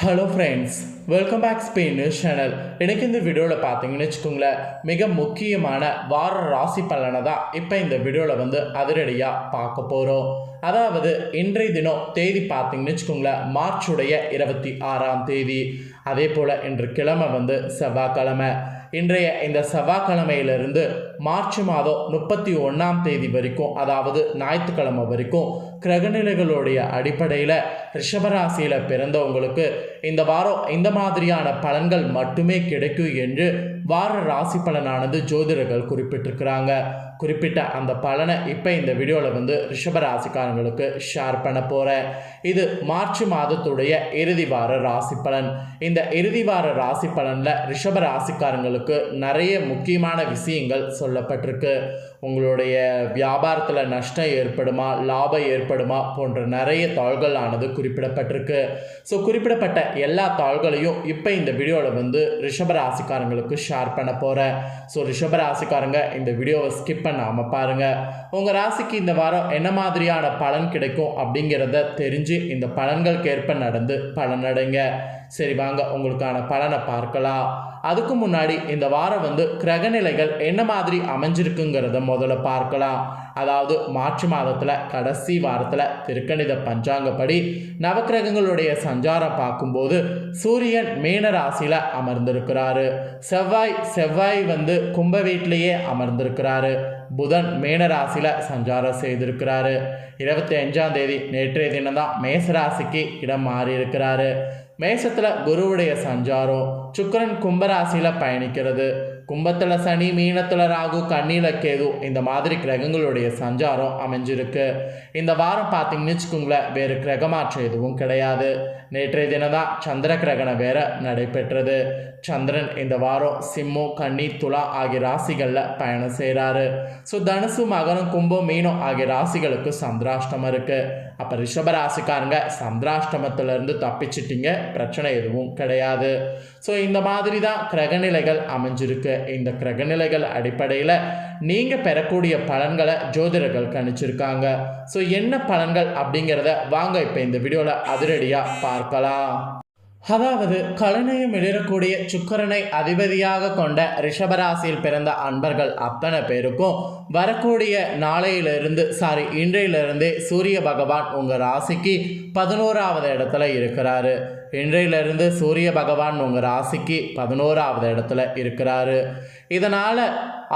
Hello friends welcome back Spain news channel எனக்கு இந்த வீடியோவில் பார்த்தீங்கன்னு வச்சுக்கோங்களேன் மிக முக்கியமான வார ராசி பலனை தான் இப்போ இந்த வீடியோவில் வந்து அதிரடியாக பார்க்க போகிறோம் அதாவது இன்றைய தினம் தேதி பார்த்தீங்கன்னு வச்சுக்கோங்களேன் மார்ச்சுடைய இருபத்தி ஆறாம் தேதி. அதே போல் இன்று கிழமை வந்து செவ்வாய்க்கிழமை. இன்றைய இந்த செவ்வாய்க்கிழமையிலிருந்து மார்ச் மாதம் முப்பத்தி ஒன்றாம் தேதி வரைக்கும் அதாவது ஞாயிற்றுக்கிழமை வரைக்கும் கிரகநிலைகளுடைய அடிப்படையில் ரிஷபராசியில் பிறந்தவங்களுக்கு இந்த வாரம் இந்த மாதிரியான பலன்கள் மட்டுமே கிடைக்கும் என்று வார ராசி பலனானது ஜோதிடர்கள் குறிப்பிட்டிருக்கிறாங்க. குறிப்பிட்ட அந்த பலனை இப்போ இந்த வீடியோவில் வந்து ரிஷபராசிக்காரங்களுக்கு ஷேர் பண்ண போகிறேன் இது மார்ச் மாதத்துடைய இறுதி வார ராசி பலன். இந்த இறுதி வார ராசி பலனில் ரிஷப ராசிக்காரங்களுக்கு நிறைய முக்கியமான விஷயங்கள் சொல்லப்பட்டிருக்கு. உங்களுடைய வியாபாரத்தில் நஷ்டம் ஏற்படுமா லாபம் ஏற்படுமா போன்ற நிறைய தாள்களானது குறிப்பிடப்பட்டிருக்கு. ஸோ குறிப்பிடப்பட்ட எல்லா தாள்களையும் இப்போ இந்த வீடியோவில் வந்து ரிஷபராசிக்காரங்களுக்கு ஷேர் பண்ண போகிறேன் ஸோ ரிஷபராசிக்காரங்க இந்த வீடியோவை ஸ்கிப் பண்ணாமல் பாருங்கள் உங்கள் ராசிக்கு இந்த வாரம் என்ன மாதிரியான பலன் கிடைக்கும் அப்படிங்கிறத தெரிஞ்சு இந்த பலன்களுக்கு ஏற்ப நடந்து பலனடைங்க. சரி வாங்க உங்களுக்கான பலனை பார்க்கலாம். அதுக்கு முன்னாடி இந்த வாரம் வந்து கிரகநிலைகள் என்ன மாதிரி அமைஞ்சிருக்குங்கிறத முதல்ல பார்க்கலாம். அதாவது மார்ச் மாதத்தில் கடைசி வாரத்தில் திருக்கணித பஞ்சாங்கப்படி நவக்கிரகங்களுடைய சஞ்சாரம் பார்க்கும்போது சூரியன் மீன ராசியில் அமர்ந்திருக்கிறாரு. செவ்வாய் செவ்வாய் வந்து கும்ப வீட்டிலேயே அமர்ந்திருக்கிறாரு. புதன் மீன ராசியில் சஞ்சாரம் செய்திருக்கிறாரு. இருபத்தி அஞ்சாம் தேதி நேற்றைய தினம் தான் மேசராசிக்கு இடம் மாறி இருக்கிறாரு மேசத்துல குருவுடைய சஞ்சாரம் சுக்கரன் கும்பராசியில் பயணிக்கிறது. கும்பத்தில் சனி மீனத்தில் ராகு கண்ணியில் கேது இந்த மாதிரி கிரகங்களுடைய சஞ்சாரம் அமைஞ்சிருக்கு. இந்த வாரம் பார்த்தீங்கன்னு வச்சுக்கோங்களேன் வேறு கிரகமாற்றம் எதுவும் கிடையாது. நேற்றைய தினம்தான் சந்திர கிரகணம் வேற நடைபெற்றது. சந்திரன் இந்த வாரம் சிம்மம் கன்னி துலா ஆகிய ராசிகளில் பயணம் செய்கிறாரு ஸோ தனுசு மகரம் கும்பம் மீனம் ஆகிய ராசிகளுக்கு சந்திராஷ்டமம் இருக்குது அப்போ ரிஷப ராசிக்காரங்க சந்திராஷ்டமத்திலேருந்து தப்பிச்சிட்டிங்க பிரச்சனை எதுவும் கிடையாது. ஸோ இந்த மாதிரி தான் கிரகநிலைகள் அமைஞ்சிருக்கு. இந்த கிரகநிலைகள் அடிப்படையில் நீங்கள் பெறக்கூடிய பலன்களை ஜோதிடர்கள் கணிச்சிருக்காங்க ஸோ என்ன பலன்கள் அப்படிங்கிறத வாங்க இப்போ இந்த வீடியோவில் அதிரடியாக பார்க்கலாம். அதாவது கலனையும் எழுறக்கூடிய சுக்கரனை அதிபதியாக கொண்ட ரிஷபராசியில் பிறந்த அன்பர்கள் அத்தனை பேருக்கும் வரக்கூடிய நாளையிலிருந்து சாரி இன்றையிலிருந்தே சூரிய பகவான் உங்கள் ராசிக்கு பதினோராவது இடத்துல இருக்கிறாரு. இன்றையிலிருந்து சூரிய பகவான் உங்கள் ராசிக்கு பதினோராவது இடத்துல இருக்கிறாரு. இதனால்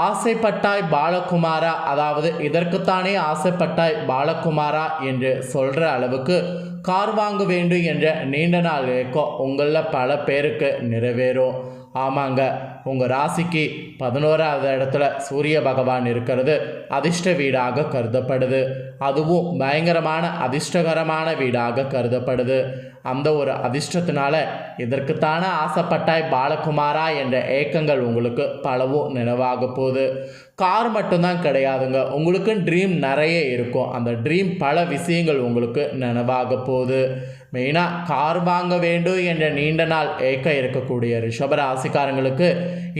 ஆசைப்பட்டாய் பாலகுமாரா அதாவது இதற்குத்தானே ஆசைப்பட்டாய் பாலகுமாரா என்று சொல்கிற அளவுக்கு கார் வாங்க வேண்டும் என்ற நீண்ட நாள் ஏக்கம் உங்களில் பல பேருக்கு நிறைவேறும். ஆமாங்க உங்கள் ராசிக்கு பதினோராவது இடத்துல சூரிய பகவான் இருக்கிறது அதிர்ஷ்ட வீடாக கருதப்படுது. அதுவும் பயங்கரமான அதிர்ஷ்டகரமான வீடாக கருதப்படுது. அந்த ஒரு அதிர்ஷ்டத்தினால இதற்குத்தான ஆசைப்பட்டாய் பாலகுமாரா என்ற ஏக்கங்கள் உங்களுக்கு பலவும் நினைவாக போகுது. கார் மட்டும்தான் கிடையாதுங்க. உங்களுக்கு ட்ரீம் நிறைய இருக்கும். அந்த ட்ரீம் பல விஷயங்கள் உங்களுக்கு நினைவாக போகுது. மெயினாக கார் வாங்க வேண்டும் என்ற நீண்ட நாள் ஏக்கம் இருக்கக்கூடிய ரிஷப ராசிக்காரங்களுக்கு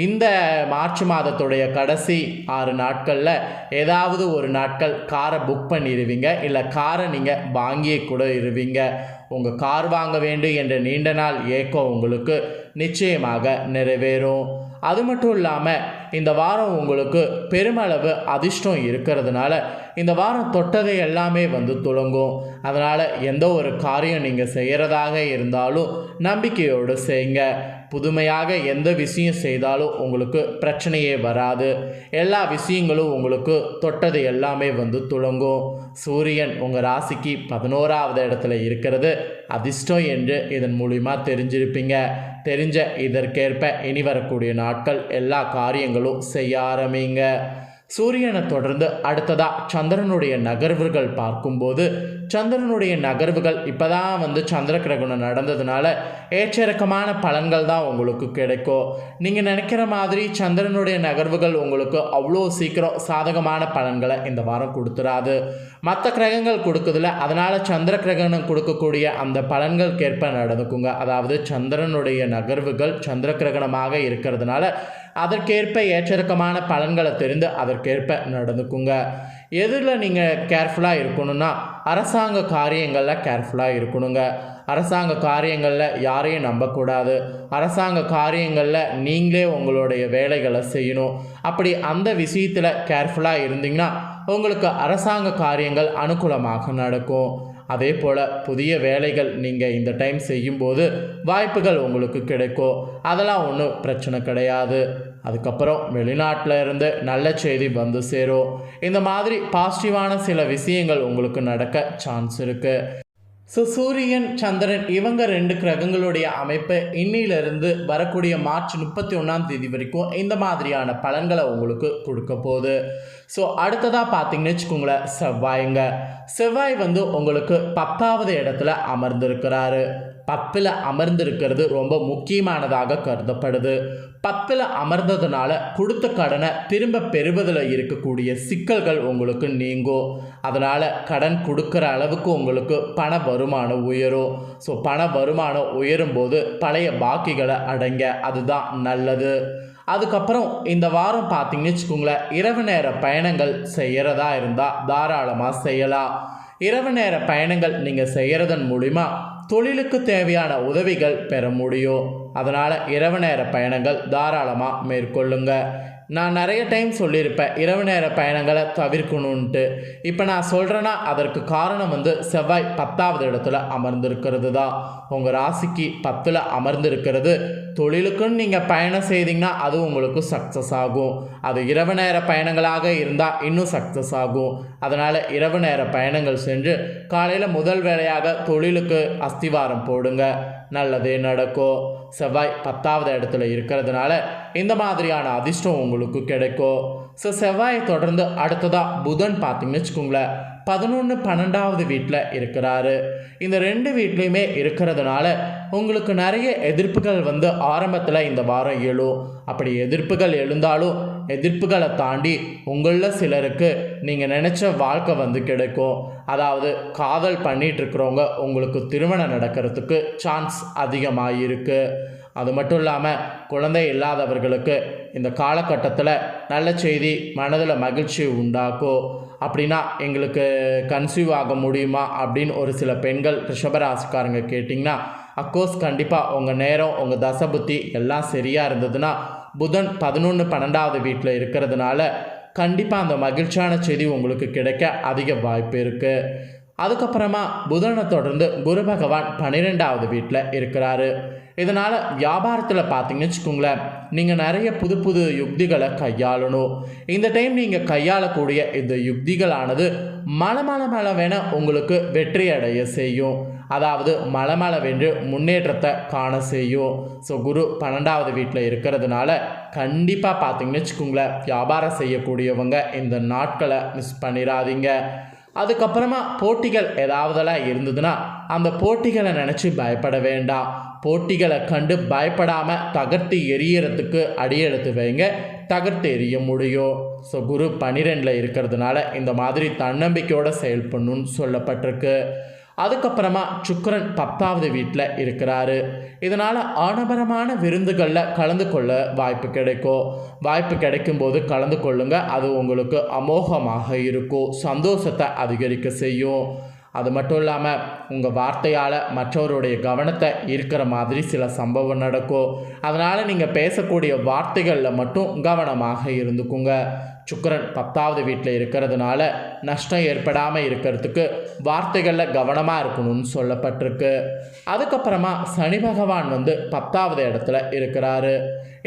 இந்த மார்ச் மாதத்துடைய கடைசி ஆறு நாட்களில் ஏதாவது ஒரு நாட்கள் காரை புக் பண்ணிடுவீங்க இல்லை காரை நீங்கள் வாங்கியே கூட இருவீங்க. உங்கள் கார் வாங்க வேண்டும் என்ற நீண்ட நாள் ஏக்கம் உங்களுக்கு நிச்சயமாக நிறைவேறும். அது மட்டும் இல்லாமல் இந்த வாரம் உங்களுக்கு பெருமளவு அதிர்ஷ்டம் இருக்கிறதுனால இந்த வாரம் தொட்டதை எல்லாமே வந்து துளங்கும். அதனால் எந்த ஒரு காரியம் நீங்கள் செய்கிறதாக இருந்தாலும் நம்பிக்கையோடு செய்யுங்க புதுமையாக எந்த விஷயம் செய்தாலும் உங்களுக்கு பிரச்சனையே வராது. எல்லா விஷயங்களும் உங்களுக்கு தொட்டது எல்லாமே வந்து துளங்கும். சூரியன் உங்கள் ராசிக்கு பதினோராவது இடத்துல இருக்கிறது. அதிர்ஷ்டம் என்று இதன் மூலிமா தெரிஞ்சிருப்பீங்க. தெரிஞ்ச இதற்கேற்ப இனி வரக்கூடிய நாட்கள் எல்லா காரியங்களும் செய்ய ஆரம்பிங்க. சூரியனை தொடர்ந்து அடுத்ததாக சந்திரனுடைய நகர்வுகள் பார்க்கும்போது சந்திரனுடைய நகர்வுகள் இப்போ தான் வந்து சந்திர கிரகணம் நடந்ததுனால ஏற்றிறக்கமான பலன்கள் தான் உங்களுக்கு கிடைக்கும். நீங்கள் நினைக்கிற மாதிரி சந்திரனுடைய நகர்வுகள் உங்களுக்கு அவ்வளோ சீக்கிரம் சாதகமான பலன்களை இந்த வாரம் கொடுத்துடாது மற்ற கிரகங்கள் கொடுக்குதுல அதனால் சந்திர கிரகணம் கொடுக்கக்கூடிய அந்த பலன்களுக்கேற்ப நடந்துக்குங்க. அதாவது சந்திரனுடைய நகர்வுகள் சந்திர கிரகணமாக இருக்கிறதுனால அதற்கேற்ப ஏற்றிறக்கமான பலன்களை தெரிந்து அதற்கேற்ப நடந்துக்குங்க. எதில் நீங்கள் கேர்ஃபுல்லாக இருக்கணும்னா அரசாங்க காரியங்களில் கேர்ஃபுல்லாக இருக்கணுங்க. அரசாங்க காரியங்களில் யாரையும் நம்பக்கூடாது. அரசாங்க காரியங்களில் நீங்களே உங்களுடைய வேலைகளை செய்யணும். அப்படி அந்த விஷயத்தில் கேர்ஃபுல்லாக இருந்தீங்கன்னா உங்களுக்கு அரசாங்க காரியங்கள் அனுகூலமாக நடக்கும். அதே போல் புதிய வேலைகள் நீங்கள் இந்த டைம் செய்யும்போது வாய்ப்புகள் உங்களுக்கு கிடைக்கும் அதெல்லாம் ஒன்றும் பிரச்சனை கிடையாது. அதுக்கப்புறம் வெளிநாட்டில் இருந்து நல்ல செய்தி வந்து சேரும். இந்த மாதிரி பாசிட்டிவான சில விஷயங்கள் உங்களுக்கு நடக்க சான்ஸ் இருக்குது ஸோ சூரியன் சந்திரன் இவங்க ரெண்டு கிரகங்களுடைய அமைப்பு இன்னிலிருந்து வரக்கூடிய மார்ச் முப்பத்தி ஒன்றாம் தேதி வரைக்கும் இந்த மாதிரியான பலன்களை உங்களுக்கு கொடுக்க போகுது. ஸோ அடுத்ததாக பார்த்தீங்கன்னு வச்சுக்கோங்களேன் செவ்வாய்ங்க. செவ்வாய் வந்து உங்களுக்கு பத்தாவது இடத்துல அமர்ந்திருக்கிறாரு. பத்தில் அமர்ந்திருக்கிறது ரொம்ப முக்கியமானதாக கருதப்படுது. பத்தில் அமர்ந்ததுனால கொடுத்த கடனை திரும்ப பெறுவதில் இருக்கக்கூடிய சிக்கல்கள் உங்களுக்கு நீங்கும். அதனால் கடன் கொடுக்குற அளவுக்கு உங்களுக்கு பண வருமானம் உயரும். ஸோ பண வருமானம் உயரும் போது பழைய பாக்கிகளை அடைங்க. அதுதான் நல்லது. அதுக்கப்புறம் இந்த வாரம் பார்த்தீங்கன்னு வச்சுக்கோங்களேன் இரவு நேர பயணங்கள் செய்கிறதா இருந்தால் தாராளமாக செய்யலாம். இரவு நேர பயணங்கள் நீங்கள் செய்கிறதன் மூலிமா தொழிலுக்கு தேவையான உதவிகள் பெற முடியும். அதனால் இரவு நேர பயணங்கள் தாராளமாக மேற்கொள்ளுங்க. நான் நிறைய டைம் சொல்லியிருப்பேன் இரவு நேர பயணங்களை தவிர்க்கணுன்ட்டு இப்போ நான் சொல்கிறேன்னா அதற்கு காரணம் வந்து செவ்வாய் பத்தாவது இடத்துல அமர்ந்திருக்கிறது தான் உங்கள் ராசிக்கு பத்தில் அமர்ந்திருக்கிறது தொழிலுக்குன்னு நீங்கள் பயணம் செய்தீங்கன்னா அது உங்களுக்கு சக்ஸஸ் ஆகும். அது இரவு நேர பயணங்களாக இருந்தால் இன்னும் சக்ஸஸ் ஆகும். அதனால் இரவு நேர பயணங்கள் சென்று காலையில் முதல் வேலையாக தொழிலுக்கு அஸ்திவாரம் போடுங்க. நல்லதே நடக்கும் செவ்வாய் பத்தாவது இடத்துல இருக்கிறதுனால இந்த மாதிரியான அதிர்ஷ்டம் உங்களுக்கு கிடைக்கும் ஸோ செவ்வாயை தொடர்ந்து அடுத்ததாக புதன் பார்த்தீங்கன்னு வச்சுக்கோங்களேன். பதினொன்று பன்னெண்டாவது வீட்டில் இருக்கிறாரு. இந்த ரெண்டு வீட்லேயுமே இருக்கிறதுனால உங்களுக்கு நிறைய எதிர்ப்புகள் வந்து ஆரம்பத்தில் இந்த வாரம் எழும். அப்படி எதிர்ப்புகள் எழுந்தாலும் எதிர்ப்புகளை தாண்டி உங்களில் சிலருக்கு நீங்கள் நினச்ச வாழ்க்கை வந்து கிடைக்கும். அதாவது காதல் பண்ணிகிட்ருக்கிறவங்க உங்களுக்கு திருமணம் நடக்கிறதுக்கு சான்ஸ் அதிகமாக இருக்குது அது மட்டும் இல்லாமல் குழந்தை இல்லாதவர்களுக்கு இந்த காலகட்டத்தில் நல்ல செய்தி மனதில் மகிழ்ச்சி உண்டாக்கும் அப்படின்னா எங்களுக்கு கன்சீவ் ஆக முடியுமா அப்படின்னு ஒரு சில பெண்கள் ரிஷபராசிக்காரங்க கேட்டிங்கன்னா அக்கோர்ஸ் கண்டிப்பாக உங்கள் நேரம் உங்கள் தசபுத்தி எல்லாம் சரியாக இருந்ததுன்னா புதன் பதினொன்று பன்னெண்டாவது வீட்டில் இருக்கிறதுனால கண்டிப்பாக அந்த மகிழ்ச்சியான செய்தி உங்களுக்கு கிடைக்க அதிக வாய்ப்பு இருக்குது அதுக்கப்புறமா புதனை தொடர்ந்து குரு பகவான் பன்னிரெண்டாவது வீட்டில் இருக்கிறாரு. இதனால் வியாபாரத்தில் பார்த்தீங்கன்னு வச்சுக்கோங்களேன் நீங்கள் நிறைய புது புது யுக்திகளை கையாளணும். இந்த டைம் நீங்கள் கையாளக்கூடிய இந்த யுக்திகளானது மலை மலை மலை வேண உங்களுக்கு வெற்றி அடைய செய்யும். அதாவது மலை மலை வென்று முன்னேற்றத்தை காண செய்யும். ஸோ குரு பன்னெண்டாவது வீட்டில் இருக்கிறதுனால கண்டிப்பாக பார்த்தீங்கன்னு வச்சுக்கோங்களேன் வியாபாரம் செய்யக்கூடியவங்க இந்த நாட்களை மிஸ் பண்ணிடாதீங்க அதுக்கப்புறமா போட்டிகள் ஏதாவதெல்லாம் இருந்ததுன்னா அந்த போட்டிகளை நினச்சி பயப்பட வேண்டாம். போட்டிகளை கண்டு பயப்படாமல் தகர்த்து எரியறதுக்கு அடியெடுத்து வைங்க. தகர்த்து எரிய முடியும். ஸோ குரு பன்னிரெண்டில் இருக்கிறதுனால இந்த மாதிரி தன்னம்பிக்கையோடு செயல்படணும்னு சொல்லப்பட்டிருக்கு. அதுக்கப்புறமா சுக்கரன் பத்தாவது வீட்டில் இருக்கிறாரு. இதனால் ஆடம்பரமான விருந்துகளில் கலந்து கொள்ள வாய்ப்பு கிடைக்கும். வாய்ப்பு கிடைக்கும்போது கலந்து கொள்ளுங்க. அது உங்களுக்கு அமோகமாக இருக்கும். சந்தோஷத்தை அதிகரிக்க செய்யும். அது மட்டும் இல்லாமல் உங்கள் வார்த்தையால் மற்றவருடைய கவனத்தை இருக்கிற மாதிரி சில சம்பவம் நடக்கும். அதனால் நீங்கள் பேசக்கூடிய வார்த்தைகளில் மட்டும் கவனமாக இருந்துக்குங்க. சுக்கரன் பத்தாவது வீட்டில் இருக்கிறதுனால நஷ்டம் ஏற்படாமல் இருக்கிறதுக்கு வார்த்தைகளில் கவனமாக இருக்கணும்னு சொல்லப்பட்டிருக்கு. அதுக்கப்புறமா சனி பகவான் வந்து பத்தாவது இடத்துல இருக்கிறாரு.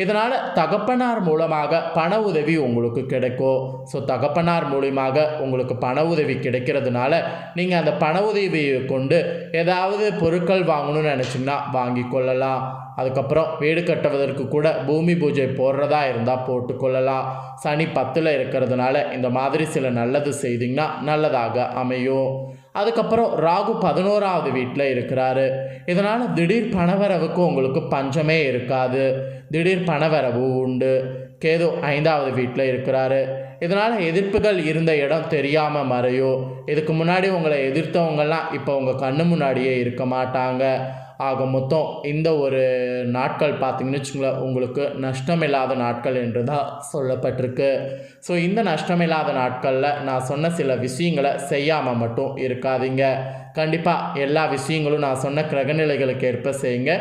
இதனால் தகப்பனார் மூலமாக பண உதவி உங்களுக்கு கிடைக்கும். ஸோ தகப்பனார் மூலியமாக உங்களுக்கு பண உதவி கிடைக்கிறதுனால நீங்கள் அந்த பண உதவியை கொண்டு ஏதாவது பொருட்கள் வாங்கணும்னு நினச்சிங்கன்னா வாங்கி கொள்ளலாம். அதுக்கப்புறம் வீடு கட்டுவதற்கு கூட பூமி பூஜை போடுறதா இருந்தால் போட்டுக்கொள்ளலாம் சனி பத்தில் இருக்கிறதுனால இந்த மாதிரி சில நல்லது செய்திங்கன்னா நல்லதாக அமையும். அதுக்கப்புறம் ராகு பதினோராவது வீட்டில் இருக்கிறாரு. இதனால் திடீர் பணவரவுக்கு உங்களுக்கு பஞ்சமே இருக்காது. திடீர் பணவரவு உண்டு. கேது ஐந்தாவது வீட்டில் இருக்கிறாரு. இதனால் எதிர்ப்புகள் இருந்த இடம் தெரியாமல் மறையும். இதுக்கு முன்னாடி உங்களை எதிர்த்தவங்கெல்லாம் இப்போ உங்கள் கண்ணு முன்னாடியே இருக்க மாட்டாங்க. ஆக மொத்தம் இந்த ஒரு நாட்கள் பார்த்தீங்கன்னு வச்சுங்களேன் உங்களுக்கு நஷ்டமில்லாத நாட்கள் என்று தான் சொல்லப்பட்டிருக்கு. ஸோ இந்த நஷ்டமில்லாத நாட்களில் நான் சொன்ன சில விஷயங்களை செய்யாமல் மட்டும் இருக்காதீங்க. கண்டிப்பாக எல்லா விஷயங்களும் நான் சொன்ன கிரகநிலைகளுக்கு ஏற்ப செய்யுங்க.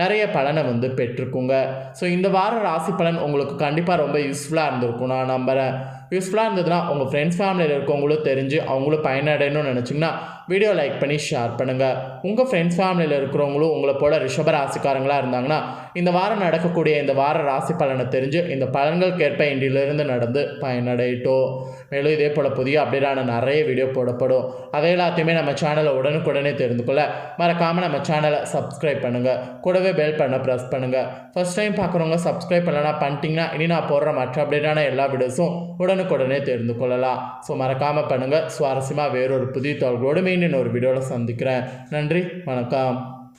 நிறைய பலனை வந்து பெற்றுக்குங்க. ஸோ இந்த வார ராசி பலன் உங்களுக்கு கண்டிப்பாக ரொம்ப யூஸ்ஃபுல்லாக இருந்திருக்கும் நான் நம்புகிறேன் யூஸ்ஃபுல்லாக இருந்ததுன்னா உங்கள் ஃப்ரெண்ட்ஸ் ஃபேமிலியில் இருக்கவங்களும் தெரிஞ்சு அவங்களும் பயனடையணும்னு நினச்சிங்கன்னா வீடியோ லைக் பண்ணி ஷேர் பண்ணுங்கள் உங்கள் ஃப்ரெண்ட்ஸ் ஃபேமிலியில் இருக்கிறவங்களும் உங்களை போல் ரிஷப ராசிக்காரங்களாக இருந்தாங்கன்னா இந்த வாரம் நடக்கக்கூடிய இந்த வார ராசி பலனை தெரிஞ்சு இந்த பலன்களுக்கு ஏற்ப இன்றிலிருந்து நடந்து பயனடையிட்டோம். மேலும் இதே போல் புதிய அப்டேட்டான நிறைய வீடியோ போடப்படும். அதை எல்லாத்தையுமே நம்ம சேனலை உடனுக்குடனே தெரிந்து கொள்ள மறக்காமல் நம்ம சேனலை சப்ஸ்கிரைப் பண்ணுங்கள் கூடவே பெல் பண்ண ப்ரெஸ் பண்ணுங்கள் ஃபர்ஸ்ட் டைம் பார்க்குறவங்க சப்ஸ்கிரைப் பண்ணலாம் பண்ணிட்டீங்கன்னா இனி நான் போடுற மற்ற அப்டேட்டான எல்லா வீடியோஸும் உடனுக்குடனே தெரிந்து கொள்ளலாம். ஸோ மறக்காமல் பண்ணுங்கள் சுவாரஸ்யமாக வேறொரு புதிய தகவலோடு மீண்டும் ஒரு வீடியோவில் சந்திக்கிறேன். நன்றி. வணக்கம்.